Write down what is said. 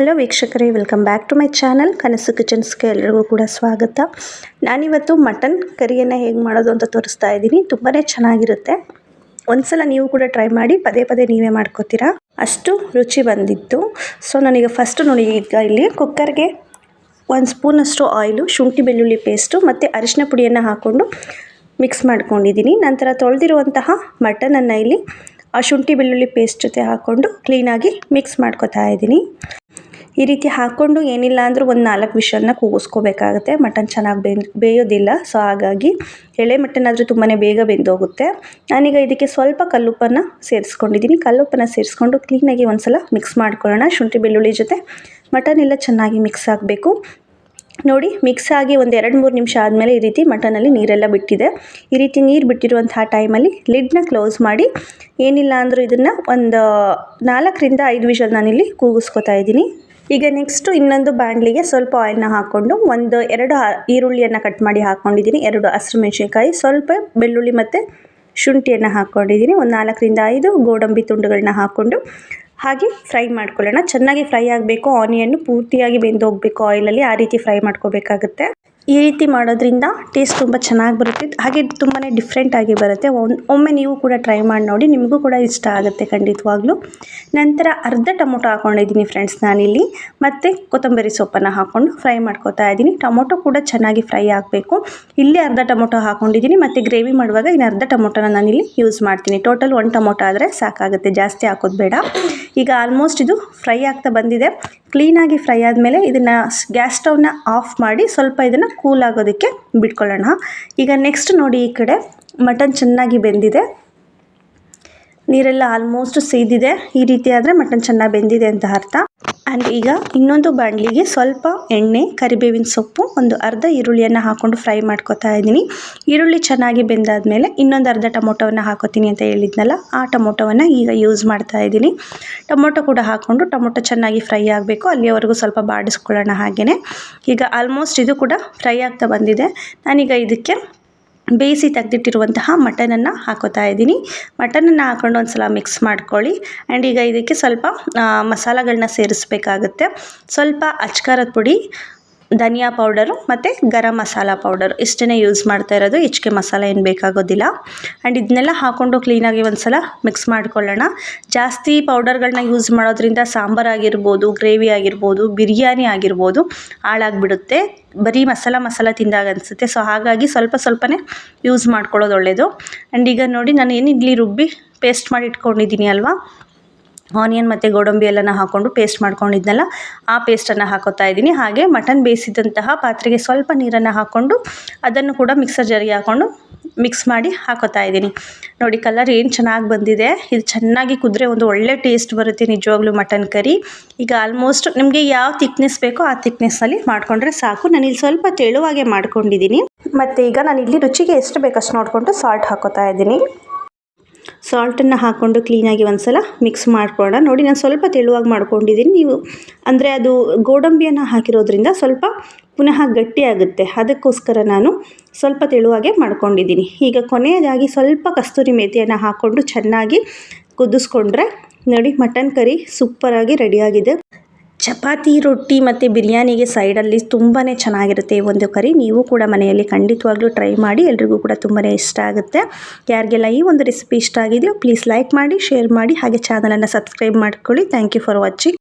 Hello ವೀಕ್ಷಕರೇ welcome back to my channel Kanasu ಕಿಚನ್ಸ್ಗೆ ಎಲ್ಲರಿಗೂ ಕೂಡ ಸ್ವಾಗತ. ನಾನಿವತ್ತು ಮಟನ್ ಕರಿಯನ್ನು ಹೇಗೆ ಮಾಡೋದು ಅಂತ ತೋರಿಸ್ತಾ ಇದ್ದೀನಿ. ತುಂಬಾ ಚೆನ್ನಾಗಿರುತ್ತೆ. ಒಂದ್ಸಲ ನೀವು ಕೂಡ ಟ್ರೈ ಮಾಡಿ ಪದೇ ಪದೇ ನೀವೇ ಮಾಡ್ಕೋತೀರಾ? ಅಷ್ಟು ರುಚಿ ಬಂದಿತ್ತು. ಸೊ ನನಗೆ ಫಸ್ಟು ನೋಡಿ ಈಗ ಇಲ್ಲಿ ಕುಕ್ಕರ್ಗೆ ಒಂದು ಸ್ಪೂನಷ್ಟು ಆಯಿಲು ಶುಂಠಿ ಬೆಳ್ಳುಳ್ಳಿ ಪೇಸ್ಟು ಮತ್ತು ಅರಿಶಿನ ಪುಡಿಯನ್ನು ಹಾಕ್ಕೊಂಡು ಮಿಕ್ಸ್ ಮಾಡ್ಕೊಂಡಿದ್ದೀನಿ. ನಂತರ ತೊಳೆದಿರುವಂತಹ ಮಟನನ್ನು ಇಲ್ಲಿ ಆ ಶುಂಠಿ ಬೆಳ್ಳುಳ್ಳಿ ಪೇಸ್ಟ್ ಜೊತೆ ಹಾಕ್ಕೊಂಡು ಕ್ಲೀನಾಗಿ ಮಿಕ್ಸ್ ಮಾಡ್ಕೊತಾ ಇದ್ದೀನಿ. ಈ ರೀತಿ ಹಾಕ್ಕೊಂಡು ಏನಿಲ್ಲ ಅಂದರೂ ಒಂದು ನಾಲ್ಕು ವಿಷಲನ್ನ ಕೂಗಿಸ್ಕೋಬೇಕಾಗುತ್ತೆ. ಮಟನ್ ಚೆನ್ನಾಗಿ ಬೆಂದ್, ಬೇಯೋದಿಲ್ಲ. ಸೊ, ಹಾಗಾಗಿ ಎಳೆ ಮಟನ್ ಆದರೆ ತುಂಬಾ ಬೇಗ ಬೆಂದೋಗುತ್ತೆ. ನಾನೀಗ ಇದಕ್ಕೆ ಸ್ವಲ್ಪ ಕಲ್ಲುಪ್ಪನ ಸೇರಿಸ್ಕೊಂಡಿದ್ದೀನಿ. ಕಲ್ಲುಪ್ಪನ್ನು ಸೇರಿಸ್ಕೊಂಡು ಕ್ಲೀನಾಗಿ ಒಂದು ಸಲ ಮಿಕ್ಸ್ ಮಾಡ್ಕೊಳ್ಳೋಣ. ಶುಂಠಿ ಬೆಳ್ಳುಳ್ಳಿ ಜೊತೆ ಮಟನ್ ಎಲ್ಲ ಚೆನ್ನಾಗಿ ಮಿಕ್ಸ್ ಆಗಬೇಕು. ನೋಡಿ, ಮಿಕ್ಸ್ ಆಗಿ ಒಂದು ಎರಡು ಮೂರು ನಿಮಿಷ ಆದಮೇಲೆ ಈ ರೀತಿ ಮಟನಲ್ಲಿ ನೀರೆಲ್ಲ ಬಿಟ್ಟಿದೆ. ಈ ರೀತಿ ನೀರು ಬಿಟ್ಟಿರುವಂತಹ ಟೈಮಲ್ಲಿ ಲಿಡ್ನ ಕ್ಲೋಸ್ ಮಾಡಿ ಏನಿಲ್ಲ ಅಂದರೂ ಇದನ್ನು ಒಂದು ನಾಲ್ಕರಿಂದ ಐದು ವಿಷಲ್ ನಾನಿಲ್ಲಿ ಕೂಗಿಸ್ಕೊತಾ ಇದ್ದೀನಿ. ಈಗ ನೆಕ್ಸ್ಟು ಇನ್ನೊಂದು ಬಾಣಲಿಗೆ ಸ್ವಲ್ಪ ಆಯಿಲ್ನ ಹಾಕ್ಕೊಂಡು ಒಂದು ಎರಡು ಈರುಳ್ಳಿಯನ್ನು ಕಟ್ ಮಾಡಿ ಹಾಕ್ಕೊಂಡಿದ್ದೀನಿ ಎರಡು ಹಸಿರು ಸ್ವಲ್ಪ ಬೆಳ್ಳುಳ್ಳಿ ಮತ್ತು ಶುಂಠಿಯನ್ನು ಹಾಕ್ಕೊಂಡಿದ್ದೀನಿ ಒಂದು ನಾಲ್ಕರಿಂದ ಐದು ಗೋಡಂಬಿ ತುಂಡುಗಳನ್ನ ಹಾಕ್ಕೊಂಡು ಹಾಗೆ ಫ್ರೈ ಮಾಡ್ಕೊಳ್ಳೋಣ. ಚೆನ್ನಾಗಿ ಫ್ರೈ ಆಗಬೇಕು ಆನಿಯನ್ನು ಪೂರ್ತಿಯಾಗಿ ಬೆಂದು ಹೋಗಬೇಕು ಆಯಿಲಲ್ಲಿ ಆ ರೀತಿ ಫ್ರೈ ಮಾಡ್ಕೋಬೇಕಾಗುತ್ತೆ. ಈ ರೀತಿ ಮಾಡೋದ್ರಿಂದ ಟೇಸ್ಟ್ ತುಂಬ ಚೆನ್ನಾಗಿ ಬರುತ್ತೆ. ಹಾಗೆ ತುಂಬಾ ಡಿಫ್ರೆಂಟಾಗಿ ಬರುತ್ತೆ. ಒಮ್ಮೆ ನೀವು ಕೂಡ ಟ್ರೈ ಮಾಡಿ ನೋಡಿ, ನಿಮಗೂ ಕೂಡ ಇಷ್ಟ ಆಗುತ್ತೆ ಖಂಡಿತವಾಗ್ಲೂ. ನಂತರ ಅರ್ಧ ಟೊಮೊಟೊ ಹಾಕ್ಕೊಂಡಿದ್ದೀನಿ ಫ್ರೆಂಡ್ಸ್ ನಾನಿಲ್ಲಿ. ಮತ್ತು ಕೊತ್ತಂಬರಿ ಸೊಪ್ಪನ್ನು ಹಾಕ್ಕೊಂಡು ಫ್ರೈ ಮಾಡ್ಕೋತಾ ಇದ್ದೀನಿ. ಟೊಮೊಟೊ ಕೂಡ ಚೆನ್ನಾಗಿ ಫ್ರೈ ಆಗಬೇಕು. ಇಲ್ಲಿ ಅರ್ಧ ಟೊಮೊಟೊ ಹಾಕ್ಕೊಂಡಿದ್ದೀನಿ ಮತ್ತು ಗ್ರೇವಿ ಮಾಡುವಾಗ ಇನ್ನು ಅರ್ಧ ಟೊಮೊಟೊನ ನಾನಿಲ್ಲಿ ಯೂಸ್ ಮಾಡ್ತೀನಿ. ಟೋಟಲ್ ಒಂದು ಟೊಮೊಟೊ ಆದರೆ ಸಾಕಾಗುತ್ತೆ. ಜಾಸ್ತಿ ಹಾಕೋದು ಬೇಡ. ಈಗ ಆಲ್ಮೋಸ್ಟ್ ಇದು ಫ್ರೈ ಆಗ್ತಾ ಬಂದಿದೆ. ಕ್ಲೀನಾಗಿ ಫ್ರೈ ಆದಮೇಲೆ ಇದನ್ನು ಗ್ಯಾಸ್ ಸ್ಟವ್ನ ಆಫ್ ಮಾಡಿ ಸ್ವಲ್ಪ ಇದನ್ನು ಕೂಲ್ ಆಗೋದಕ್ಕೆ ಬಿಟ್ಕೊಳ್ಳೋಣ. ಈಗ ನೆಕ್ಸ್ಟ್ ನೋಡಿ ಈ ಕಡೆ ಮಟನ್ ಚೆನ್ನಾಗಿ ಬೆಂದಿದೆ. ನೀರೆಲ್ಲ ಆಲ್ಮೋಸ್ಟ್ ಸೇದಿದೆ. ಈ ರೀತಿ ಆದರೆ ಮಟನ್ ಚೆನ್ನಾಗಿ ಬೆಂದಿದೆ ಅಂತ ಅರ್ಥ. ಆ್ಯಂಡ್ ಈಗ ಇನ್ನೊಂದು ಬಾಣಲಿಗೆ ಸ್ವಲ್ಪ ಎಣ್ಣೆ, ಕರಿಬೇವಿನ ಸೊಪ್ಪು, ಒಂದು ಅರ್ಧ ಈರುಳ್ಳಿಯನ್ನು ಹಾಕ್ಕೊಂಡು ಫ್ರೈ ಮಾಡ್ಕೊತಾ ಇದ್ದೀನಿ. ಈರುಳ್ಳಿ ಚೆನ್ನಾಗಿ ಬೆಂದಾದಮೇಲೆ ಇನ್ನೊಂದು ಅರ್ಧ ಟೊಮೊಟೊವನ್ನು ಹಾಕೋತೀನಿ ಅಂತ ಹೇಳಿದ್ನಲ್ಲ, ಆ ಟೊಮೊಟೊವನ್ನು ಈಗ ಯೂಸ್ ಮಾಡ್ತಾ ಇದ್ದೀನಿ. ಟೊಮೊಟೊ ಕೂಡ ಹಾಕ್ಕೊಂಡು ಟೊಮೊಟೊ ಚೆನ್ನಾಗಿ ಫ್ರೈ ಆಗಬೇಕು. ಅಲ್ಲಿಯವರೆಗೂ ಸ್ವಲ್ಪ ಬಾಡಿಸ್ಕೊಳ್ಳೋಣ ಹಾಗೆಯೇ ಈಗ ಆಲ್ಮೋಸ್ಟ್ ಇದು ಕೂಡ ಫ್ರೈ ಆಗ್ತಾ ಬಂದಿದೆ. ನಾನೀಗ ಇದಕ್ಕೆ ಬೇಯಿಸಿ ತೆಗೆದಿಟ್ಟಿರುವಂತಹ ಮಟನನ್ನು ಹಾಕೋತಾ ಇದ್ದೀನಿ. ಮಟನನ್ನು ಹಾಕೊಂಡು ಒಂದು ಸಲ ಮಿಕ್ಸ್ ಮಾಡ್ಕೊಳ್ಳಿ. ಆ್ಯಂಡ್ ಈಗ ಇದಕ್ಕೆ ಸ್ವಲ್ಪ ಮಸಾಲೆಗಳನ್ನ ಸೇರಿಸ್ಬೇಕಾಗುತ್ತೆ. ಸ್ವಲ್ಪ ಅಚ್ಕಾರದ ಪುಡಿ ಧನಿಯಾ ಪೌಡರು ಮತ್ತು ಗರಂ ಮಸಾಲ ಪೌಡರು. ಇಷ್ಟನ್ನೇ ಯೂಸ್ ಮಾಡ್ತಾ ಇರೋದು. ಹೆಚ್ಚಿಗೆ ಮಸಾಲ ಏನು ಬೇಕಾಗೋದಿಲ್ಲ. ಆ್ಯಂಡ್ ಇದನ್ನೆಲ್ಲ ಹಾಕ್ಕೊಂಡು ಕ್ಲೀನಾಗಿ ಒಂದು ಸಲ ಮಿಕ್ಸ್ ಮಾಡ್ಕೊಳ್ಳೋಣ. ಜಾಸ್ತಿ ಪೌಡರ್ಗಳನ್ನ ಯೂಸ್ ಮಾಡೋದ್ರಿಂದ ಸಾಂಬಾರು ಆಗಿರ್ಬೋದು, ಗ್ರೇವಿ ಆಗಿರ್ಬೋದು, ಬಿರಿಯಾನಿ ಆಗಿರ್ಬೋದು ಹಾಳಾಗ್ಬಿಡುತ್ತೆ. ಬರೀ ಮಸಾಲ ಮಸಾಲ ತಿಂದಾಗ ಅನಿಸುತ್ತೆ. ಸೊ ಹಾಗಾಗಿ ಸ್ವಲ್ಪ ಸ್ವಲ್ಪನೇ ಯೂಸ್ ಮಾಡ್ಕೊಳ್ಳೋದು ಒಳ್ಳೆಯದು ಆ್ಯಂಡ್ ಈಗ ನೋಡಿ ನಾನು ಏನು ಇಡ್ಲಿ ರುಬ್ಬಿ ಪೇಸ್ಟ್ ಮಾಡಿ ಇಟ್ಕೊಂಡಿದ್ದೀನಿ ಅಲ್ವಾ? ಆನಿಯನ್ ಮತ್ತು ಗೋಡಂಬಿ ಎಲ್ಲನ ಹಾಕ್ಕೊಂಡು ಪೇಸ್ಟ್ ಮಾಡ್ಕೊಂಡಿದ್ನಲ್ಲ, ಆ ಪೇಸ್ಟನ್ನು ಹಾಕೋತಾ ಇದ್ದೀನಿ. ಹಾಗೆ ಮಟನ್ ಬೇಯಿಸಿದಂತಹ ಪಾತ್ರೆಗೆ ಸ್ವಲ್ಪ ನೀರನ್ನು ಹಾಕ್ಕೊಂಡು ಅದನ್ನು ಕೂಡ ಮಿಕ್ಸರ್ ಜಾರಿಗೆ ಹಾಕ್ಕೊಂಡು ಮಿಕ್ಸ್ ಮಾಡಿ ಹಾಕೋತಾ ಇದ್ದೀನಿ. ನೋಡಿ ಕಲರ್ ಏನು ಚೆನ್ನಾಗಿ ಬಂದಿದೆ. ಇದು ಚೆನ್ನಾಗಿ ಕುದ್ರೆ ಒಂದು ಒಳ್ಳೆ ಟೇಸ್ಟ್ ಬರುತ್ತೆ ನಿಜವಾಗ್ಲೂ ಮಟನ್ ಕರಿ ಈಗ ಆಲ್ಮೋಸ್ಟ್ ನಿಮಗೆ ಯಾವ ತಿಕ್ನೆಸ್ ಬೇಕೋ ಆ ತಿಕ್ನೆಸ್ಸಲ್ಲಿ ಮಾಡಿಕೊಂಡ್ರೆ ಸಾಕು. ನಾನು ಇಲ್ಲಿ ಸ್ವಲ್ಪ ತೆಳುವಾಗೆ ಮಾಡ್ಕೊಂಡಿದ್ದೀನಿ. ಮತ್ತು ಈಗ ನಾನು ಇಲ್ಲಿ ರುಚಿಗೆ ಎಷ್ಟು ಬೇಕಷ್ಟು ನೋಡಿಕೊಂಡು ಸಾಲ್ಟ್ ಹಾಕೋತಾ ಇದ್ದೀನಿ. ಸಾಲ್ಟನ್ನು ಹಾಕ್ಕೊಂಡು ಕ್ಲೀನಾಗಿ ಒಂದು ಸಲ ಮಿಕ್ಸ್ ಮಾಡ್ಕೊಳ್ಳೋಣ. ನೋಡಿ, ನಾನು ಸ್ವಲ್ಪ ತೆಳುವಾಗಿ ಮಾಡ್ಕೊಂಡಿದ್ದೀನಿ. ನೀವು ಅಂದರೆ ಅದು ಗೋಡಂಬಿಯನ್ನು ಹಾಕಿರೋದ್ರಿಂದ ಸ್ವಲ್ಪ ಪುನಃ ಗಟ್ಟಿಯಾಗುತ್ತೆ ಅದಕ್ಕೋಸ್ಕರ ನಾನು ಸ್ವಲ್ಪ ತೆಳುವಾಗೆ ಮಾಡ್ಕೊಂಡಿದ್ದೀನಿ. ಈಗ ಕೊನೆಯದಾಗಿ ಸ್ವಲ್ಪ ಕಸ್ತೂರಿ ಮೇಥಿಯನ್ನು ಹಾಕ್ಕೊಂಡು ಚೆನ್ನಾಗಿ ಕುದಿಸ್ಕೊಂಡ್ರೆ ನೋಡಿ, ಮಟನ್ ಕರಿ ಸೂಪರಾಗಿ ರೆಡಿಯಾಗಿದೆ ಚಪಾತಿ, ರೊಟ್ಟಿ ಮತ್ತು ಬಿರಿಯಾನಿಗೆ ಸೈಡಲ್ಲಿ ತುಂಬಾ ಚೆನ್ನಾಗಿರುತ್ತೆ ಈ ಒಂದು ಕರಿ. ನೀವು ಕೂಡ ಮನೆಯಲ್ಲಿ ಖಂಡಿತವಾಗ್ಲೂ ಟ್ರೈ ಮಾಡಿ, ಎಲ್ರಿಗೂ ಕೂಡ ತುಂಬಾ ಇಷ್ಟ ಆಗುತ್ತೆ. ಯಾರಿಗೆಲ್ಲ ಈ ಒಂದು ರೆಸಿಪಿ ಇಷ್ಟ ಆಗಿದೆಯೋ, ಪ್ಲೀಸ್ ಲೈಕ್ ಮಾಡಿ, ಶೇರ್ ಮಾಡಿ, ಹಾಗೆ ಚಾನಲನ್ನು ಸಬ್ಸ್ಕ್ರೈಬ್ ಮಾಡ್ಕೊಳ್ಳಿ. Thank you for watching.